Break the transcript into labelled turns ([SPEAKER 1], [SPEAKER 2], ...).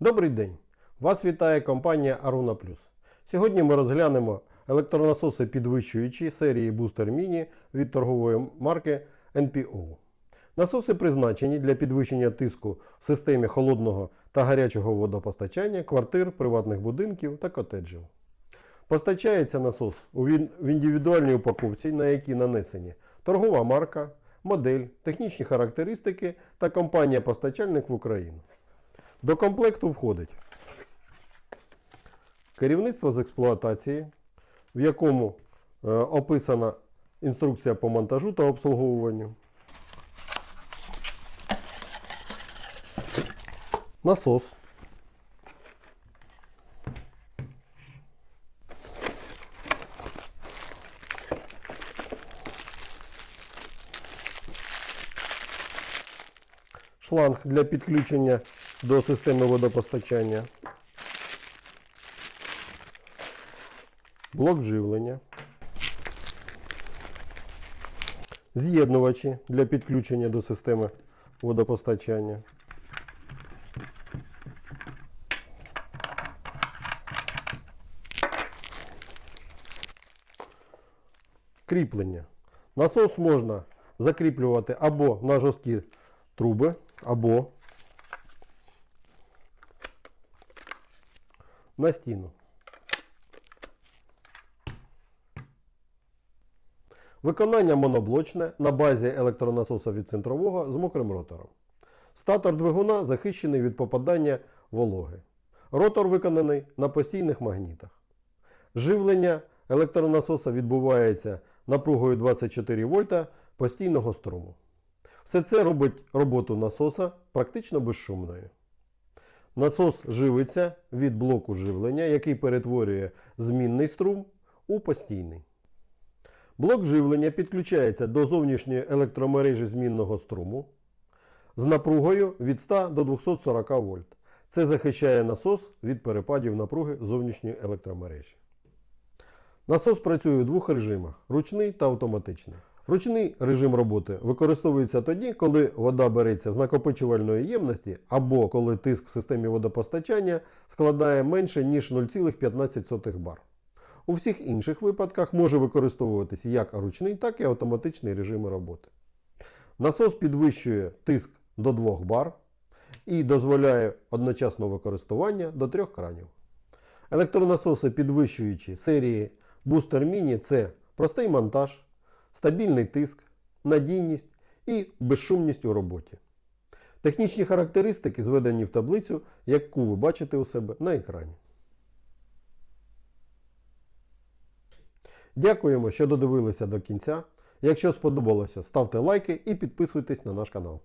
[SPEAKER 1] Добрий день! Вас вітає компанія Aruna Plus. Сьогодні ми розглянемо електронасоси підвищуючі серії Booster Mini від торгової марки NPO. Насоси призначені для підвищення тиску в системі холодного та гарячого водопостачання квартир, приватних будинків та котеджів. Постачається насос в індивідуальній упаковці, на якій нанесені торгова марка, модель, технічні характеристики та компанія-постачальник в Україну. До комплекту входить керівництво з експлуатації, в якому е, описана інструкція по монтажу та обслуговуванню. Насос. Шланг для підключення до системи водопостачання. Блок живлення. З'єднувачі для підключення до системи водопостачання. Кріплення. Насос можна закріплювати або на жорсткі труби, або на стіну. Виконання моноблочне на базі електронасоса від центрового з мокрим ротором. Статор двигуна захищений від попадання вологи. Ротор виконаний на постійних магнітах. Живлення електронасоса відбувається напругою 24 вольта постійного струму. Все це робить роботу насоса практично безшумною. Насос живиться від блоку живлення, який перетворює змінний струм у постійний. Блок живлення підключається до зовнішньої електромережі змінного струму з напругою від 100 до 240 вольт. Це захищає насос від перепадів напруги зовнішньої електромережі. Насос працює у двох режимах ручний та автоматичний. Ручний режим роботи використовується тоді, коли вода береться з накопичувальної ємності або коли тиск в системі водопостачання складає менше ніж 0,15 бар. У всіх інших випадках може використовуватися як ручний, так і автоматичний режими роботи. Насос підвищує тиск до 2 бар і дозволяє одночасне використання до трьох кранів. Електронасоси підвищуючі серії Booster Mini це простий монтаж, стабільний тиск, надійність і безшумність у роботі. Технічні характеристики зведені в таблицю, яку ви бачите у себе на екрані. Дякуємо, що додивилися до кінця. Якщо сподобалося, ставте лайки і підписуйтесь на наш канал.